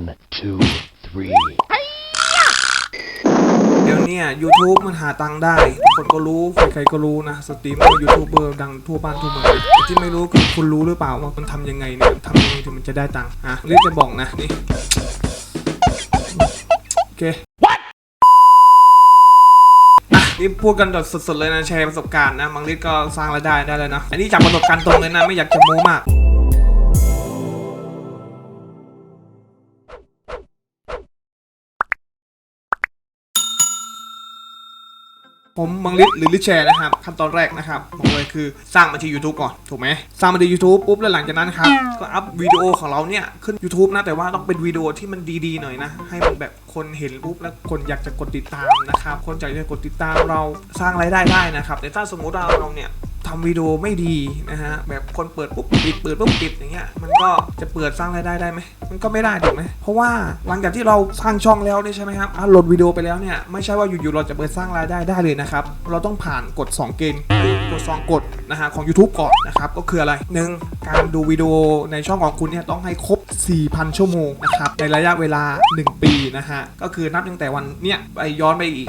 One, two, three. เดี๋ยวเนี้ YouTube มันหาตังค์ได้ คนก็รู้ใครๆก็รู้นะ สตรีมเมอร์ยูทูบเบอร์ดังทั่วบ้านทั่วเมืองแต่ที่ไม่รู้คือคุณรู้หรือเปล่าว่ามันทำยังไงเนี่ยทำยังไงถึงมันจะได้ตังค์อะเรียกจะบอกนะนี่โอเคอะนี่พูดกันแบบสดๆเลยนะแชร์ประสบการณ์นะบางลิศก็สร้างรายได้ได้เลยนะอันนี้จากประสบการณ์ตรงเลยนะไม่อยากจะโม้มาก ผมบังลิศหรือลิแชร์นะครับขั้นตอนแรกนะครับบอกเลยคือสร้างบัญชี YouTube ก่อนถูกไหมสร้างบัญชี YouTube ปุ๊บแล้วหลังจากนั้นครับก็อัพวิดีโอของเราเนี่ยขึ้น YouTube นะแต่ว่าต้องเป็นวิดีโอที่มันดีๆหน่อยนะ ให้มันแบบคนเห็นปุ๊บแล้วคนอยากจะกดติดตามนะครับคนอยากจะกดติดตามเราสร้างรายได้ได้นะครับแต่ถ้าสมมติว่าเราเนี่ย ทำวิดีโอไม่ดีนะฮะแบบคนเปิดปุ๊บปิดเปิดปุ๊บปิดอย่างเงี้ยมันก็จะเปิดสร้างรายได้ได้ไหมมันก็ไม่ได้ถูกไหมเพราะว่าหลังจากที่เราสร้างช่องแล้วเนี่ยใช่ไหมครับอัพโหลดวิดีโอไปแล้วเนี่ยไม่ใช่ว่าอยู่ๆเราจะเปิดสร้างรายได้ได้เลยนะครับเราต้องผ่านกฎ2 เกณฑ์คือกฎ2กฎนะฮะของ YouTube ก่อนนะครับก็คืออะไรหนึ่งการดูวิดีโอในช่องของคุณเนี่ยต้องให้ครบ 4,000 ชั่วโมงนะครับในระยะเวลา 1 ปีนะฮะก็คือนับตั้งแต่วันเนี่ยไปย้อนไปอีก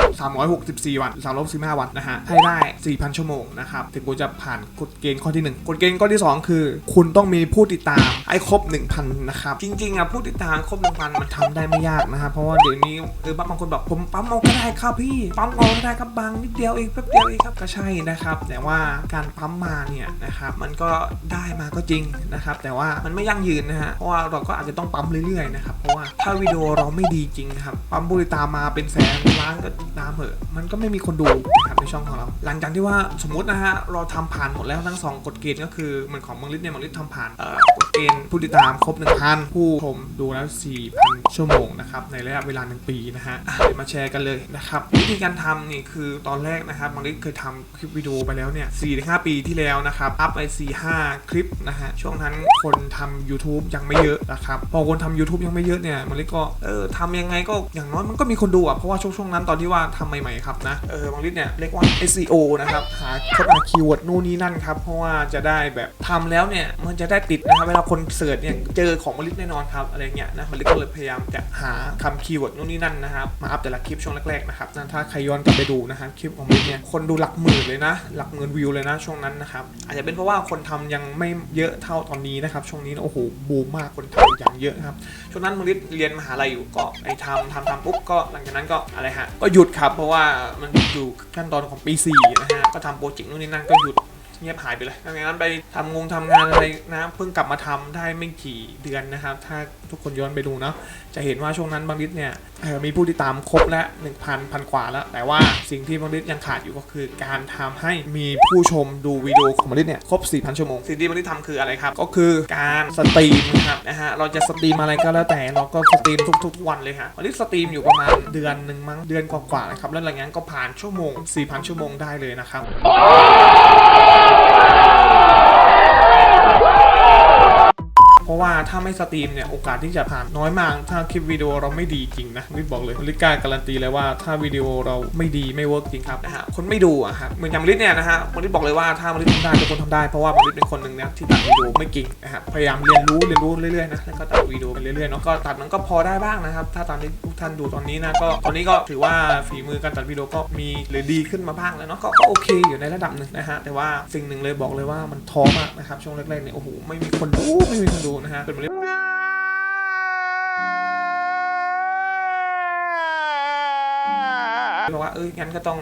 364 วัน365วันนะฮะให้ได้ 4,000 ชั่วโมงนะครับถึงคุณจะผ่านกฎเกณฑ์ข้อที่ 1กฎเกณฑ์ข้อที่ 2 คือ คุณต้องมีผู้ติดตามให้ครบ 1,000 นะครับจริงๆอะผู้ติดตามครบ 1,000 มันทำได้ไม่ยากนะครับเพราะว่าเดี๋ยวนี้เออบางคนบอกผมปั๊มเอาก็ได้ครับพี่ปั๊มเอาก็ได้ครับบางนิดเดียวเองแป๊บเดียวเองครับก็ใช่นะครับ แต่ว่าการปั๊มมาเนี่ยนะครับมันก็ได้มาก็จริงนะครับแต่ว่ามันไม่ยั่งยืนนะฮะเพราะว่าเราก็อาจจะต้องปั๊มเรื่อยๆนะครับเพราะว่าถ้าวิดีโอเราไม่ดีจริงนะครับปั๊มผู้ติตามมาเป็นแสนล้านก็ตามเหอะมันก็ไม่มีคนดูนะครับในช่องของเรา หลังจากที่ว่าสมมตินะฮะเราทำผ่านหมดแล้วทั้งสองกฎเกณฑ์ก็คือเหมือนของมังลิศเนี่ยมังลิศทำผ่านเอ่อกฎเกณฑ์ผู้ติดตามครบ1,000ผู้ชมดูแล้ว 4,000 ชั่วโมงนะครับในระยะเวลา1ปีนะฮะอะเดี๋ยวมาแชร์กันเลยนะครับวิธีการทำนี่คือตอนแรกนะครับมังลิศเคยทำคลิปวิดีโอไปแล้วเนี่ย4-5 ปีที่แล้วนะครับอัพไป4-5 คลิปนะฮะช่วงนั้นคนทำ YouTube ยังไม่เยอะนะครับพอคนทำ YouTube ยังไม่เยอะเนี่ยมังลิศก็เออทำยังไงก็อย่างน้อยมันก็มีคนดูอะเพราะว่าช่วงช่วงนั้นตอนที่ว่าทำใหม่ๆครับนะเออมังลิศเนี่ยเรียกว่า SEO นะครับหาค้นหาคีย์เวิร์ดนู่นนี่นั่นครับเพราะว่าจะได้แบบทำแล้วเนี่ยมันจะได้ติดนะครับเวลาคนเสิร์ชเนี่ยเจอของมังลิศแน่นอนครับอะไรเงี้ยนะมังลิศก็เลยพยายามจะหาคำคีย์เวิร์ดนู่นนี่นั่นนะครับมาอัพแต่ละคลิปช่วงแรกๆนะครับนั่นถ้าใครย้อนกลับไปดูนะครับคลิปของมังลิศเนี่ยคนดูหลักหมื่นเลยนะ หลักหมื่นวิวเลยนะช่วงนั้นนะครับอาจจะเป็นเพราะว่าคนทำยังไม่เยอะเท่าตอนนี้นะครับช่วงนี้โอ้โหบูมมากคนทำอย่างเยอะครับ ช่วงนั้นมึงลิศเรียนมหาลัยอยู่ก็ไอ้ทำทำทำปุ๊บก็หลังจากนั้นก็อะไรฮะ ก็หยุดครับ เพราะว่ามันอยู่ขั้นตอนของปี4นะฮะ ก็ทำโปรเจกต์นู่นนี่นั่นก็หยุด เงียบหายไปเลยหลังจากนั้นไปทำงงทำงานอะไรนะเพิ่งกลับมาทำได้ไม่กี่เดือนนะครับ ถ้าทุกคนย้อนไปดูเนาะจะเห็นว่าช่วงนั้นบางลิศเนี่ยมีผู้ติดตามครบและ1,000พันกว่าแล้ว แต่ว่าสิ่งที่บางลิศยังขาดอยู่ก็คือ การทำให้มีผู้ชมดูวิดีโอของบางลิศเนี่ยครบ 4,000 ชั่วโมง สิ่งที่บางลิศทำคืออะไรครับ ก็คือการสตรีมนะครับนะฮะเราจะสตรีมอะไรก็แล้วแต่เราก็สตรีมทุก ๆ วันเลยฮะบางลิศสตรีมอยู่ประมาณเดือนหนึ่งมั้งเดือนกว่าๆนะครับแล้วหลังจากนั้นก็ผ่านชั่วโมง 4,000 ชั่วโมงได้เลยนะครับ Oh! ราะว่าถ้าไม่สตรีมเนี่ยโอกาสที่จะผ่านน้อยมาก ถ้าคลิปวิดีโอเราไม่ดีจริงนะลิศบอกเลยลิศกล้าการันตีเลยว่าถ้าวิดีโอเราไม่ดีไม่เวิร์กจริงครับนะฮะคนไม่ดูอะครับเหมือนอย่างลิศเนี่ยนะฮะลิศบอกเลยว่าถ้าลิศทำได้ทุกคนทำได้เพราะว่าลิศเป็นคนหนึ่งเนี่ยที่ตัดวิดีโอไม่เก่งนะครับพยายามเรียนรู้เรียนรู้เรื่อยๆนะแล้วก็ตัดวิดีโอไปเรื่อยๆเนาะก็ตัดมันก็พอได้บ้างนะครับถ้าตามที่ทุกท่านดูตอนนี้นะก็ตอนนี้ก็ถือว่าฝีมือการตัดวิดีโอก็มีหรือดีขึ้นมาบ้างแล้วเนาะก็โอเคอยู่ในระดับหนึ่งนะฮะแต่ว่าสิ่งหนึ่งเลยบอกเลยว่ามันท้อมากนะครับช่วงแรกๆเนี่ยโอ้โหไม่มีคนดูไม่มีคนดูนะฮะเป็นมาเรื่อบอกว่าเอ้ยงั้นก็ต้อง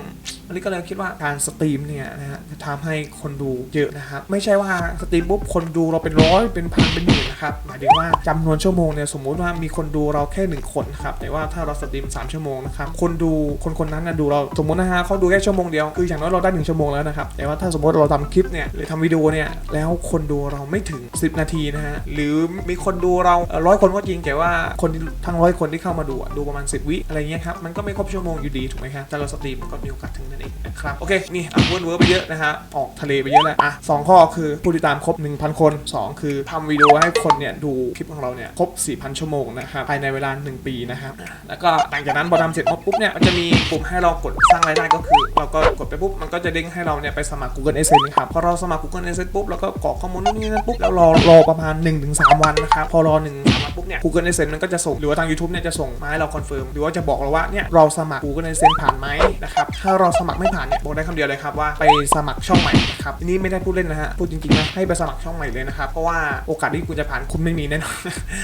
อันนี้ก็เลยคิดว่าการสตรีมเนี่ยนะฮะจะทำให้คนดูเยอะนะครับไม่ใช่ว่าสตรีมปุ๊บคนดูเราเป็นร้อยเป็นพันเป็นหมื่นนะครับหมายถึงว่าจำนวนชั่วโมงเนี่ยสมมุติว่ามีคนดูเราแค่หนึ่งคนนะครับแต่ว่าถ้าเราสตรีม3ชั่วโมงนะครับคนดูคนคนนั้นนะดูเราสมมตินะฮะเขาดูแค่ชั่วโมงเดียวคืออย่างน้อยเราได้หนึ่งชั่วโมงแล้วนะครับแต่ว่าถ้าสมมติเราทำคลิปเนี่ยหรือทำวิดีโอเนี่ยแล้วคนดูเราไม่ถึง 10 นาทีนะฮะหรือมีคนดูเราร้อยคนก็จริงแต่ว่าคนทั้งร้อยคนที่เข้ามาดูดูประมาณ 10 วิอะไรเงี้ยครับมันก็ไม่ครบชั่วโมงอยู่ดีถูกไหมครับแต่เราสตรีมก็มีโอกาสถึงนั่นเองนะครับโอเคนี่อะเวิร์ดเวิร์ดไปเยอะนะฮะออกทะเลไปเยอะแล้วอะสองข้อคือผู้ติดตามครบ 1,000 คน 2 คือทำวิดีโอให้คนเนี่ยดูคลิปของเราเนี่ยครบ 4,000 ชั่วโมงนะครับภายในเวลา 1 ปีนะครับแล้วก็หลังจากนั้นพอทำเสร็จปุ๊บเนี่ยมันจะมีปุ่มให้เรากดสร้างรายได้ก็คือ เราก็กดไปปุ๊บมันก็จะเด้งให้เราเนี่ยไปสมัคร Google Adsense นะครับพอเราสมัคร Google Adsense ปุ๊บเราก็กรอกข้อมูลนู่นนี่นั่นปุ๊บแล้วรอรอประมาณ 1-3 วันนะครับพอรอ1-3วันปุ๊บเนี่ย Google Adsense มันก็จะส่งหรือว่าทาง YouTube เนี่ยจะส่งมาให้เราคอนเฟิร์มหรือว่าจะบอกเราว่าเนี่ยเราสมัคร Google Adsense ผ่านไหมนะครับถ้าเราสมัครไม่ผ่านเนี่ยบอกได้คำเดียวเลยครับว่าไปสมัครช่องใหม่นะครับอันนี้ไม่ได้พูดเล่นนะฮะพูดจริงๆนะให้ไปสมัครช่องใหม่เลยนะครับเพราะว่าโอกาสที่คุณจะผ่านคุณไม่มีแน่นอน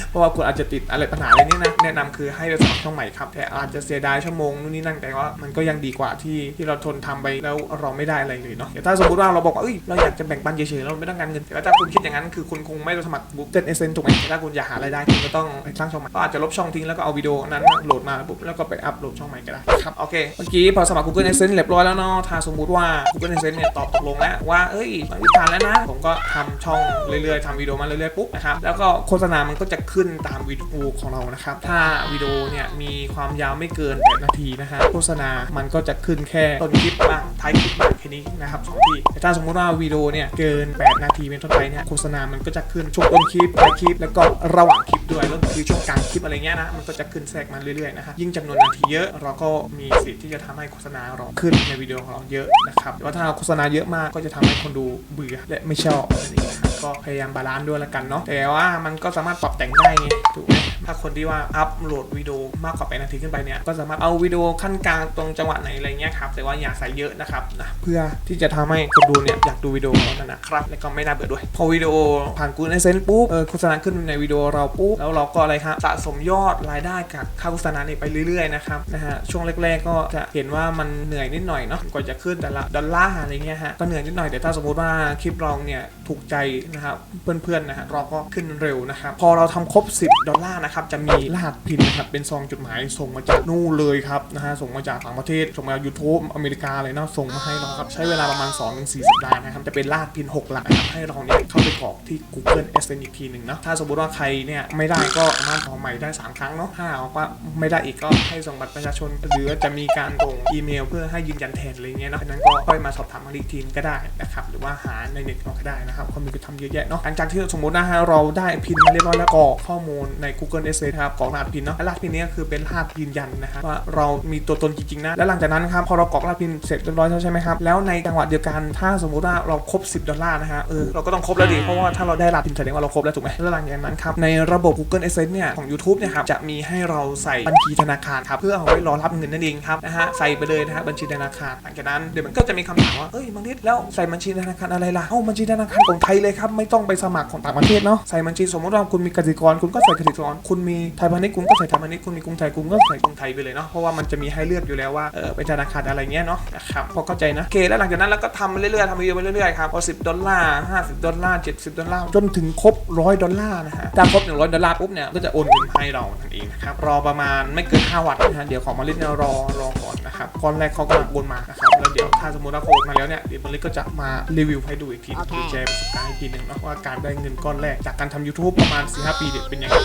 เพราะว่าคุณอาจจะติดอะไรปัญหาอะไรนี่นะแนะนำคือให้ไปสมัครช่องใหม่ครับแต่อาจจะเสียดายชั่วโมงนู่นนี่นั่นแต่ว่ามันก็ยังดีกว่าที่ที่เราทนทำไปแล้วเราไม่ได้อะไรเลยเนาะแต่ถ้าสมมติว่าเราบอกว่าเอ้ยเราอยากจะแบ่งปันเฉยๆเราไม่ต้องการเงินแต่ถ้าคุณคิดอย่างนั้นคือคุณคงไม่ต้องสมัคร Google Adsense ถูกไหมถ้าคุณอยากหารายได้คุณก็ต้องสร้างช่องใหม่ก็อาจจะลบช่องทิ้งแล้วก็เอาวิดีโอนั้นโหลดมาปุ๊บแล้วก็ไปอัพโหลดช่องใหม่ก็ได้ครับโอเคเมื่อกี้พอสมัคร Google Adsense เรียบร้อยแล้วเนาะถ้าสมมติว่า Google Adsense เนี่ยตอบตกลงแล้วว่าเอ้ยมันผ่านแล้วนะ ผมก็ทำช่องเรื่อยๆทำวิดีโอมาเรื่อยๆปุ๊บนะครับแล้วก็โฆษณามันก็จะขึ้นตามวิดีโอของเรานะครับถ้าวิดีโอเนี่ยมีความยาวไม่เกิน8นาทีนะฮะโฆษณามันก็จะขึ้นแค่ต้นคลิปบ้างท้ายคลิปบ้างแค่นี้นะครับสองที่แต่ถ้าสมมติว่าวิดีโอเนี่ยเกิน 8 นาทีเป็นต้นไปเนี่ยโฆษณามันก็จะขึ้นช่วงต้นคลิปท้ายคลิปแล้วก็ระหว่างคลิปด้วยแล้วคือช่วงกลางคลิปอะไรเงี้ยนะมันก็จะขึ้นแทรกมาเรื่อยๆนะฮะยิ่งจำนวนนาทีเยอะเราก็มีสิทธิ์ที่จะทำให้โฆษณาเราขึ้นในวิดีโอของเราเยอะนะครับแต่ว่าถ้าเราโฆษณาเยอะมากก็จะทำให้คนดูเบื่อและไม่ชอบนั่นเองเงี้ยก็พยายามบาลานซ์ด้วยละกันเนาะแต่ว่ามันก็สามารถปรับแต่งได้ไงถูกไหม ถ้าคนที่ว่าอัพโหลดวิดีโอมากกว่า8นาทีขึ้นไปเนี่ยก็สามารถเอาวิดีโอขั้นกลางตรงจังหวะไหนอะไรเงี้ยครับแต่ว่าอย่าใส่เยอะนะครับนะเพื่อที่จะทำให้คนดูเนี่ยอยากดูวิดีโอเรานั่นนะครับแล้วก็ไม่น่าเบื่อด้วย พอวิดีโอผ่านกูในเซนปุ๊บเออโฆษณาขึ้นในวิดีโอเราปุ๊บแล้วเราก็อะไรครับสะสมยอดรายได้กับค่าโฆษณาเนี่ยไปเรื่อยๆนะครับนะฮะช่วงแรกๆ ก็จะเห็นว่ามันเหนื่อยนิดหน่อยเนาะกว่าจะขึ้นแต่ละดอลลาร์อะไรเงี้ยฮะก็เหนื่อยนิดหน่อยแต่ถ้าสมมติว่าคลิปเราเนี่ยถูกใจนะครับเพื่อนๆนะฮะเราก็ขึ้นเร็วนะครับพอเราทำครบ 10 ดอลลาร์นะครับจะมีรหัสพินครับเป็นซองจดหมายส่งมาจากนู่นเลยครับนะฮะส่งมาจากต่างประเทศส่งมา YouTube อเมริกาเลยเนาะส่งมาให้เราครับใช้เวลาประมาณ2-4สัปดาห์นะครับจะเป็นรหัสพิน6หลักนะครับให้เราเนี่ยเข้าไปกรอกที่ Google Adsense อีกทีหนึ่งเนาะถ้าสมมติว่าใครเนี่ยไม่ได้ก็สามารถขอใหม่ได้ 3 ครั้งเนาะถ้าเอาว่าไม่ได้อีกก็ให้ส่งบัตรประชาชนหรือจะมีการส่งอีเมล เพื่อให้ยืนยันแทนอะไรเงี้ยเนาะนั้นก็ค่อยมาสอบถามมาอีกทีก็ได้นะครับหรือว่าหาในเน็ตก็ได้นะครับความมีไปทำเยอะแยะเนาะหลังจากที่สมมตินะฮะเราได้พินมาเรียบร้อยแล้วกรอกข้อมูลใน Google Adsense ครับกรอกรหัสพินเนาะและรหัสพินนี้ก็คือเป็นรหัสยืนยันนะครับว่าเรามีตัวตนจริงๆนะและหลังจากนั้นครับพอเรากรอกรหัสพินเสร็จเรียบร้อยแล้วใช่ไหมครับแล้วในจังหวะเดียวกันถ้าสมมุติว่าเราครบ 10 ดอลลาร์นะฮะเออเราก็ต้องครบแล้วดิเพราะว่าถ้าเราได้รหัสพินแสดงว่าเราครบแล้วถูกไหมแล้วหลังจากนั้นครับในระบบ Google Adsense เนี่ยของ YouTube เนี่ยครับจะมีให้เราใส่บัญชีธนาคารครับเพื่อเอาไว้รอรับเงินนั่นเองครับนะฮะใส่ไปเลยนะฮะบัญชีธนาคารหลังจากนั้นเดี๋ยวมันก็จะมีคำถามว่าเอ้ยมังนิดแล้วใส่บัญชีธนาคารอะไรล่ะเอ้าบัญชีธนาคารของไทยเลยครับไม่ต้องไปสมัครของต่างประเทศเนาะใส่บัญชีสมมติว่าคุณมีกสิกรคุณก็ใส่กสิกรคุณมีไทยพาณิชย์คุณก็ใส่ไทยพาณิชย์คุณมีกรุงไทยคุณก็ใส่กรุงไทยไปเลยเนาะเพราะว่ามันจะมีให้เลือกอยู่แล้วว่าเออเป็นธนาคารอะไรเงี้ยเนาะนะครับพอเข้าใจนะโอเคแล้วหลังจากนั้นเราก็ทำเรื่อยๆทำไปเรื่อยๆครับพอ10ดอลลาร์50ดอลลาร์70ดสิบดอลลาร์จนถึงครบ100ดอลลาร์นะฮะถ้าครบ100ดอลลาร์ปุ๊บเนี่ยก็จะโอนเงินให้เรานั่นเองนะครับรอประมาณไม่เกิน5วันนะฮะเดี๋ยวของมาลิสเนี่ยรอรอก่อนนะครับก้อนแรกเขากำลังโอนมานะครับแล้วเดี๋ยวถ้าสมมติว่าโอนมาแล้วเนี่ยเดี๋ยวมาลิสก็จะมารีวิวให้ดูอีกทีโอเคแชร์ประสบการณ์อีกทีหนึ่งเนาะว่าการได้เงินก้อนแรกจากการทำ YouTube ประมาณ4-5ปีเนี่ยเป็นยังไง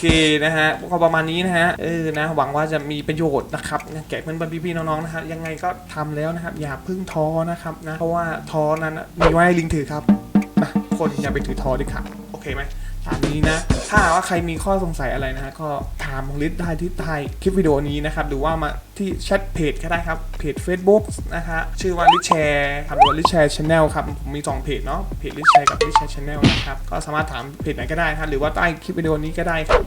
เคนะฮะก็ประมาณนี้นะฮะเออนะหวังว่าจะมีประโยชน์นะครับแก่เพื่อนๆพี่ๆน้องๆนะฮะยังไงก็ทำแล้วนะครับ อย่าเพึ่งท้อนะครับนะเพราะว่าท้อนั้นมีไว้ลิงถือครับนะคนอย่าไปถือท้อดิค่ะโอเคไหมามนี้นะ ถ้าว่าใครมีข้อสงสัยอะไรนะฮะก็ถามมงลิศได้ที่ใต้คลิปวิดีโอนี้นะครับ หรือว่ามาที่แชทเพจก็ได้ครับ เพจ Facebook นะฮะชื่อว่าลิแชร์ครับหรือว่าลิแชร์ชาแนลครับ ผมมี2เพจเนาะ เพจลิแชร์กับลิแชร์ชาแนลนะครับ ก็สามารถถามเพจไหนก็ได้ครับหรือว่าใต้คลิปวิดีโอนี้ก็ได้ครับ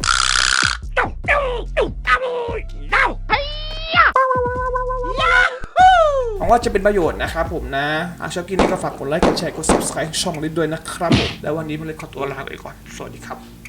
ว่าจะเป็นประโยชน์นะครับผมนะหาชอบกินี้ก็ฝากกดไลค์กดแชร์กด subscribe ช่องนิดด้วยนะครับผมแล้ววันนี้มันเลยขอตัวลาไปก่อน สวัสดีครับ